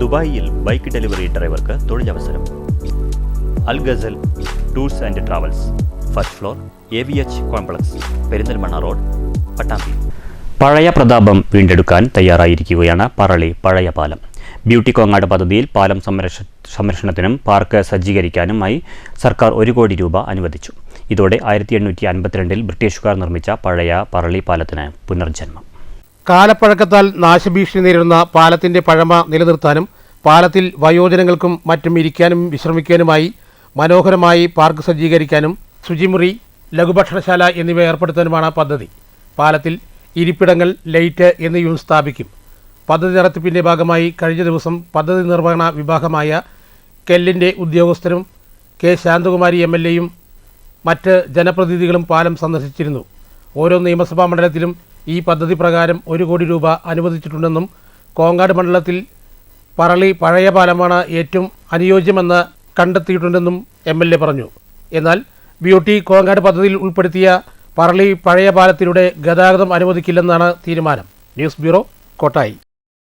ദുബായിയിൽ bike delivery ഡ്രൈവർക്ക് തൊഴിലവസരം. Al Ghazal tours and travels first floor A V H complex Perinthalmanna road Pattambi. പഴയ പ്രതാപം വീണ്ടെടുക്കാൻ തയ്യാറായിരിക്കുകയാണ് പറളി പഴയ പാലം. ബ്യൂട്ടി കോങ്ങാട് പദ്ധതിയിൽ പാലം സംരക്ഷ സംരക്ഷണത്തിനും പാർക്ക് സജ്ജീകരിക്കാനുമായി സർക്കാർ ഒരു കോടി രൂപ അനുവദിച്ചു. ഇതോടെ ആയിരത്തി എണ്ണൂറ്റി അൻപത്തിരണ്ടിൽ ബ്രിട്ടീഷുകാർ നിർമ്മിച്ച പഴയ പറളി പാലത്തിന് പുനർജന്മം. കാലപ്പഴക്കത്താൽ നാശഭീഷണി നേരിടുന്ന പാലത്തിന്റെ പഴമ നിലനിർത്താനും പാലത്തിൽ വയോജനങ്ങൾക്കും മറ്റും ഇരിക്കാനും വിശ്രമിക്കാനുമായി മനോഹരമായി പാർക്ക് സജ്ജീകരിക്കാനും ശുചിമുറി ലഘുഭക്ഷണശാല എന്നിവ ഏർപ്പെടുത്താനുമാണ് പദ്ധതി. പാലത്തിൽ ഇരിപ്പിടങ്ങൾ ലൈറ്റ് എന്നിവയും സ്ഥാപിക്കും. പദ്ധതി നടത്തിപ്പിന്റെ ഭാഗമായി കഴിഞ്ഞ ദിവസം പദ്ധതി നിർവഹണ വിഭാഗമായ കെല്ലിന്റെ ഉദ്യോഗസ്ഥരും കെ ശാന്തകുമാരി എം എൽ എയും മറ്റ് ജനപ്രതിനിധികളും പാലം സന്ദർശിച്ചിരുന്നു. ഓരോ നിയമസഭാ മണ്ഡലത്തിലും ഈ പദ്ധതി പ്രകാരം ഒരു കോടി രൂപ അനുവദിച്ചിട്ടുണ്ടെന്നും കോങ്ങാട് മണ്ഡലത്തിൽ പറളി പഴയ പാലമാണ് ഏറ്റവും അനുയോജ്യമെന്ന് കണ്ടെത്തിയിട്ടുണ്ടെന്നും എം എൽ എ പറഞ്ഞു. എന്നാൽ ബ്യൂട്ടി കോങ്ങാട് പദ്ധതിയിൽ ഉൾപ്പെടുത്തിയ പറളി പഴയ പാലത്തിലൂടെ ഗതാഗതം അനുവദിക്കില്ലെന്നാണ് തീരുമാനം. News bureau Kottayi.